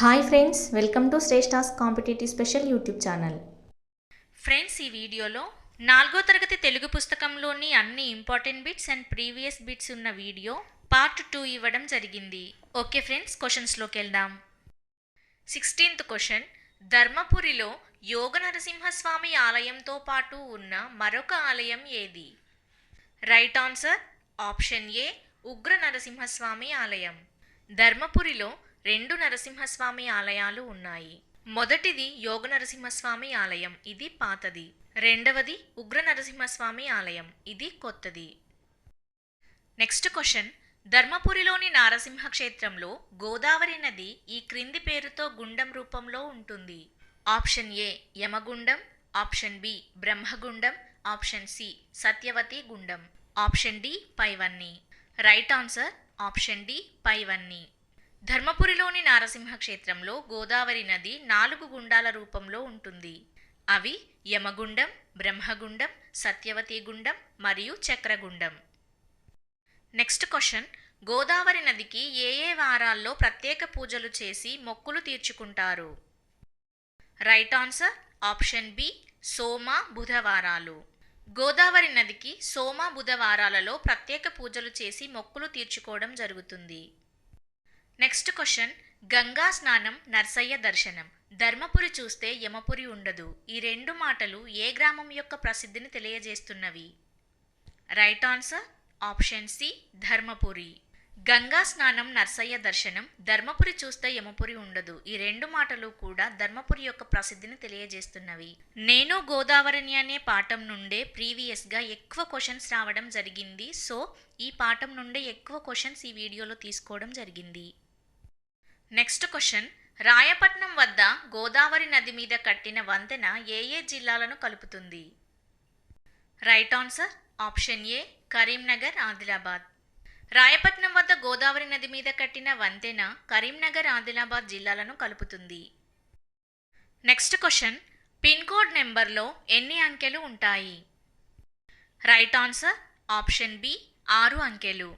Hi friends welcome to Shreshta's competitive special YouTube channel friends ఈ వీడియోలో నాలుగో తరగతి తెలుగు పుస్తకంలోని అన్ని important bits and previous bits ఉన్న వీడియో పార్ట్ టూ ఇవ్వడం జరిగింది. ఓకే ఫ్రెండ్స్ క్వశ్చన్స్లోకి వెళ్దాం. సిక్స్టీన్త్ క్వశ్చన్ ధర్మపురిలో యోగ నరసింహస్వామి ఆలయంతో పాటు ఉన్న మరొక ఆలయం ఏది? రైట్ ఆన్సర్ ఆప్షన్ ఏ ఉగ్ర నరసింహస్వామి ఆలయం. ధర్మపురిలో రెండు నరసింహస్వామి ఆలయాలు ఉన్నాయి. మొదటిది యోగ నరసింహస్వామి ఆలయం ఇది పాతది. రెండవది ఉగ్ర నరసింహస్వామి ఆలయం ఇది కొత్తది. Next question. ధర్మపురిలోని నారసింహ క్షేత్రంలో గోదావరి నది ఈ క్రింది పేరుతో గుండం రూపంలో ఉంటుంది. Option A Yamagundam option B Brahmagundam option C Satyavati Gundam. Option D పైవన్ని. రైట్ ఆన్సర్ ఆప్షన్ డి పైవన్ని. ధర్మపురిలోని నారసింహ క్షేత్రంలో గోదావరి నది నాలుగు గుండాల రూపంలో ఉంటుంది. అవి యమగుండం బ్రహ్మగుండం సత్యవతి గుండం మరియు చక్రగుండం. Next question. గోదావరి నదికి ఏ ఏ వారాల్లో ప్రత్యేక పూజలు చేసి మొక్కులు తీర్చుకుంటారు? రైట్ ఆన్సర్ ఆప్షన్ బి సోమ బుధవారాలు. గోదావరి నదికి సోమ బుధవారాలలో ప్రత్యేక పూజలు చేసి మొక్కులు తీర్చుకోవడం జరుగుతుంది. నెక్స్ట్ క్వశ్చన్ గంగా స్నానం నర్సయ్య దర్శనం. ధర్మపురి చూస్తే యమపురి ఉండదు. ఈ రెండు మాటలు ఏ గ్రామం యొక్క ప్రసిద్ధిని తెలియజేస్తున్నవి? Right answer option C Dharmapuri. Ganga స్నానం నర్సయ్య దర్శనం ధర్మపురి చూస్తే యమపురి ఉండదు. ఈ రెండు మాటలు కూడా ధర్మపురి యొక్క ప్రసిద్ధిని తెలియజేస్తున్నవి. నేను గోదావరిని అనే పాఠం నుండే ప్రీవియస్గా ఎక్కువ క్వశ్చన్స్ రావడం జరిగింది. సో ఈ పాఠం నుండే ఎక్కువ క్వశ్చన్స్ ఈ వీడియోలో తీసుకోవడం జరిగింది. Next question. రాయపట్నం వద్ద గోదావరి నది మీద కట్టిన వంతెన ఏ ఏ జిల్లాలను కలుపుతుంది? Right answer option A Karimnagar Adilabad. Rayapatnam వద్ద గోదావరి నది మీద కట్టిన వంతెన కరీంనగర్ ఆదిలాబాద్ జిల్లాలను కలుపుతుంది. Next question. పిన్ కోడ్ నెంబర్లో ఎన్ని అంకెలు ఉంటాయి? రైట్ ఆన్సర్ ఆప్షన్ బి ఆరు అంకెలు.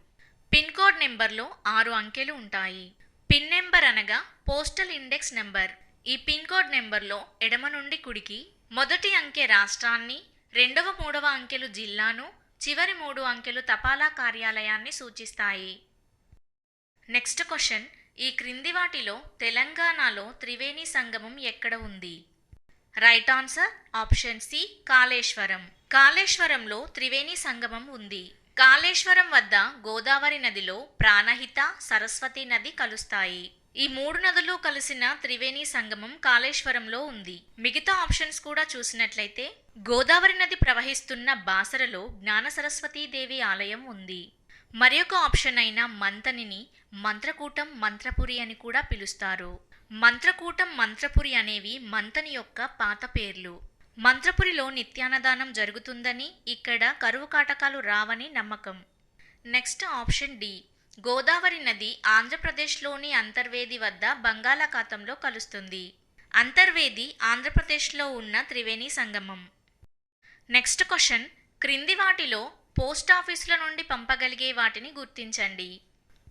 పిన్ కోడ్ నెంబర్లో ఆరు అంకెలు ఉంటాయి. పిన్ నెంబర్ అనగా పోస్టల్ ఇండెక్స్ నెంబర్. ఈ పిన్ కోడ్ నెంబర్లో ఎడమ నుండి కుడికి మొదటి అంకె రాష్ట్రాన్ని రెండవ మూడవ అంకెలు జిల్లాను చివరి మూడు అంకెలు తపాలా కార్యాలయాన్ని సూచిస్తాయి. Next question. ఈ క్రింది వాటిలో తెలంగాణలో త్రివేణి సంగమం ఎక్కడ ఉంది? Right answer option C Kaleshwaram. కాళేశ్వరంలో త్రివేణి సంగమం ఉంది. కాళేశ్వరం వద్ద గోదావరి నదిలో ప్రాణహిత సరస్వతి నది కలుస్తాయి. ఈ మూడు నదులు కలిసిన త్రివేణి సంగమం కాళేశ్వరంలో ఉంది. మిగతా ఆప్షన్స్ కూడా చూసినట్లయితే గోదావరి నది ప్రవహిస్తున్న బాసరలో జ్ఞాన సరస్వతీదేవి ఆలయం ఉంది. మరొక ఆప్షన్ అయిన మంతనిని మంత్రకూటం మంత్రపురి అని కూడా పిలుస్తారు. మంత్రకూటం మంత్రపురి అనేవి మంతని యొక్క పాత పేర్లు. మంత్రపురిలో నిత్యాన్నదానం జరుగుతుందని ఇక్కడ కరువు కాటకాలు రావని నమ్మకం. Next option D. గోదావరి నది ఆంధ్రప్రదేశ్లోని అంతర్వేది వద్ద బంగాళాఖాతంలో కలుస్తుంది. అంతర్వేది ఆంధ్రప్రదేశ్లో ఉన్న త్రివేణి సంగమం. Next question. క్రింది వాటిలో పోస్ట్ ఆఫీసుల నుండి పంపగలిగే వాటిని గుర్తించండి.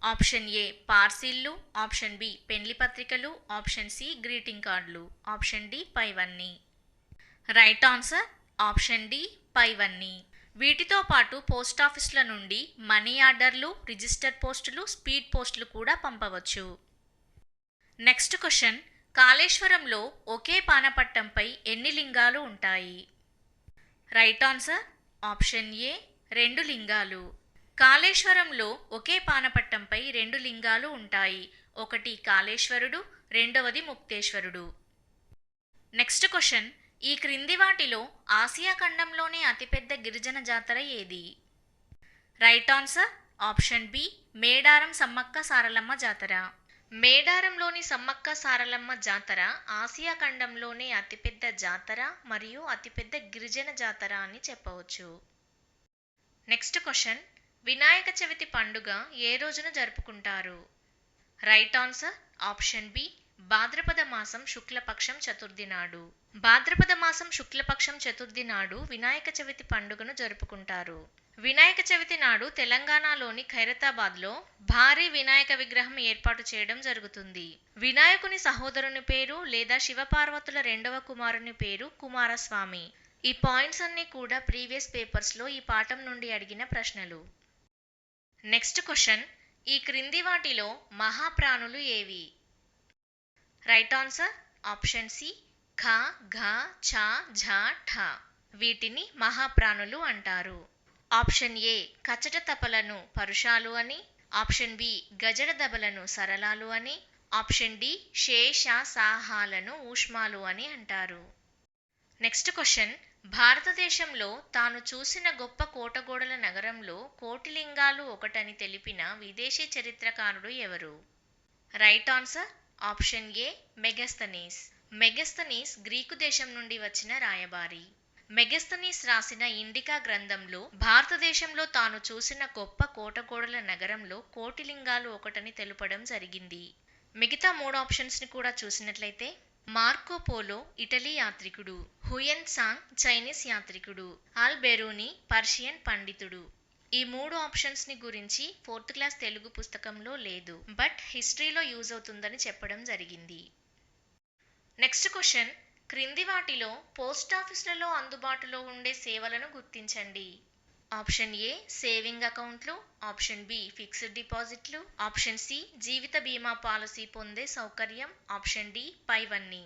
Option A. పార్సిల్లు. Option B. పెండ్లి పత్రికలు. Option C. గ్రీటింగ్ కార్డులు. Option D. పైవన్నీ. రైట్ ఆన్సర్ ఆప్షన్ డి పైవన్నీ. వీటితో పాటు పోస్ట్ ఆఫీసుల నుండి మనీ ఆర్డర్లు రిజిస్టర్ పోస్టులు స్పీడ్ పోస్టులు కూడా పంపవచ్చు. నెక్స్ట్ క్వశ్చన్ కాళేశ్వరంలో ఒకే పానపట్టంపై ఎన్ని లింగాలు ఉంటాయి? రైట్ ఆన్సర్ ఆప్షన్ ఏ రెండు లింగాలు. కాళేశ్వరంలో ఒకే పానపట్టంపై రెండు లింగాలు ఉంటాయి. ఒకటి కాళేశ్వరుడు రెండవది ముక్తేశ్వరుడు. నెక్స్ట్ క్వశ్చన్ ఈ క్రింది వాటిలో ఆసియా ఖండంలోనే అతిపెద్ద గిరిజన జాతర ఏది? Right answer option B Medaram Sammakka Saralamma జాతర. మేడారంలోని సమ్మక్క సారలమ్మ జాతర ఆసియా ఖండంలోనే అతిపెద్ద జాతర మరియు అతిపెద్ద గిరిజన జాతర అని చెప్పవచ్చు. నెక్స్ట్ క్వశ్చన్ వినాయక చవితి పండుగ ఏ రోజున జరుపుకుంటారు? Right answer option B Bhadrapada మాసం శుక్లపక్షం చతుర్థి నాడు. భాద్రపద మాసం శుక్లపక్షం చతుర్థి నాడు వినాయక చవితి పండుగను జరుపుకుంటారు. వినాయక చవితి నాడు తెలంగాణలోని ఖైరతాబాద్లో భారీ వినాయక విగ్రహం ఏర్పాటు చేయడం జరుగుతుంది. వినాయకుని సహోదరుని పేరు లేదా శివపార్వతుల రెండవ కుమారుని పేరు కుమారస్వామి. ఈ పాయింట్స్ అన్నీ కూడా ప్రీవియస్ పేపర్స్లో ఈ పాఠం నుండి అడిగిన ప్రశ్నలు. Next question. ఈ క్రింది వాటిలో మహాప్రాణులు ఏవి? రైట్ ఆన్సర్ ఆప్షన్ సి ఖ ఘ ఛ ఝ ఠ. వీటిని మహాప్రాణులు అంటారు. ఆప్షన్ ఏ కచట తపలను పరుషాలు అని. ఆప్షన్ బి గజడ దబలను సరళాలు అని. ఆప్షన్ డి శేష సాహాలను ఊష్మాలు అని అంటారు. నెక్స్ట్ క్వశ్చన్ భారతదేశంలో తాను చూసిన గొప్ప కోటగోడల నగరంలో కోటిలింగాలు ఒకటని తెలిపిన విదేశీ చరిత్రకారుడు ఎవరు? Right answer option A Megasthenes Megasthenes Greek దేశం నుండి వచ్చిన రాయబారి. మెగస్తనీస్ రాసిన ఇండికా గ్రంథంలో భారతదేశంలో తాను చూసిన గొప్ప కోటగోడల నగరంలో కోటిలింగాలు ఒకటని తెలుపడం జరిగింది. మిగతా మూడు ఆప్షన్స్ని కూడా చూసినట్లయితే మార్కో పోలో ఇటలీ యాత్రికుడు హుయన్ సాంగ్ చైనీస్ యాత్రికుడు ఆల్ బెరూని పర్షియన్ పండితుడు. ఈ మూడు ఆప్షన్స్ని గురించి ఫోర్త్ క్లాస్ తెలుగు పుస్తకంలో లేదు బట్ హిస్టరీలో యూజ్ అవుతుందని చెప్పడం జరిగింది. నెక్స్ట్ క్వశ్చన్ క్రింది వాటిలో పోస్ట్ ఆఫీసులలో అందుబాటులో ఉండే సేవలను గుర్తించండి. ఆప్షన్ ఏ సేవింగ్ అకౌంట్లు ఆప్షన్ బి ఫిక్స్డ్ డిపాజిట్లు ఆప్షన్ సి జీవిత బీమా పాలసీ పొందే సౌకర్యం. ఆప్షన్ డి పైవన్నీ.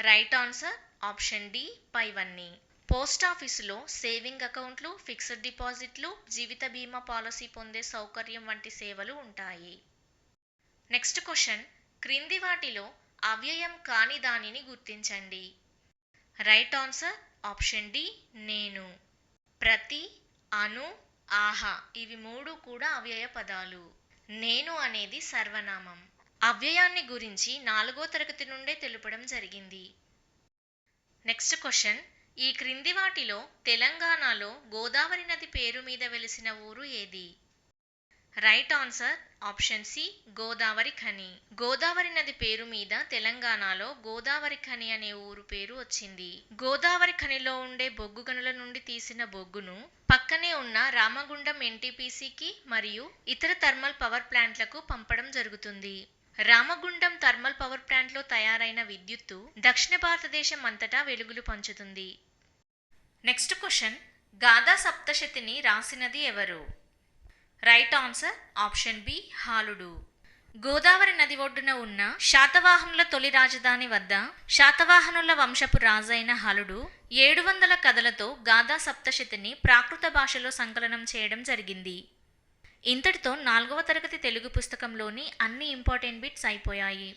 రైట్ ఆన్సర్ ఆప్షన్ డి పైవన్నీ. పోస్ట్ ఆఫీసులో సేవింగ్ అకౌంట్లు ఫిక్స్డ్ డిపాజిట్లు జీవిత బీమా పాలసీ పొందే సౌకర్యం వంటి సేవలు ఉంటాయి. Next question. క్రింది వాటిలో అవ్యయం కాని దానిని గుర్తించండి. రైట్ ఆన్సర్ ఆప్షన్ డి నేను. ప్రతి అను ఆహా ఇవి మూడు కూడా అవ్యయ పదాలు. నేను అనేది సర్వనామం. అవ్యయాన్ని గురించి నాలుగో తరగతి నుండే తెలుపడం జరిగింది. Next question. ఈ క్రింది వాటిలో తెలంగాణలో గోదావరి నది పేరు మీద వెలిసిన ఊరు ఏది? Right answer option C Godavari Khani. Godavari నది పేరు మీద తెలంగాణలో గోదావరి ఖని అనే ఊరు పేరు వచ్చింది. గోదావరి ఖనిలో ఉండే బొగ్గు గనుల నుండి తీసిన బొగ్గును పక్కనే ఉన్న రామగుండం ఎన్టీపీసీకి మరియు ఇతర థర్మల్ పవర్ ప్లాంట్లకు పంపడం జరుగుతుంది. రామగుండం థర్మల్ పవర్ ప్లాంట్లో తయారైన విద్యుత్తు దక్షిణ భారతదేశం అంతటా వెలుగులు పంచుతుంది. నెక్స్ట్ క్వశ్చన్ గాథా సప్తశతిని రాసినది ఎవరు? రైట్ ఆన్సర్ ఆప్షన్ బి హాలుడు. గోదావరి నది ఒడ్డున ఉన్న శాతవాహనుల తొలి రాజధాని వద్ద శాతవాహనుల వంశపు రాజైన హలుడు ఏడు వందల కథలతో గాథా సప్తశతిని ప్రాకృత భాషలో సంకలనం చేయడం జరిగింది. ఇంతటితో నాలుగవ తరగతి తెలుగు పుస్తకంలోని అన్ని ఇంపార్టెంట్ బిట్స్ అయిపోయాయి.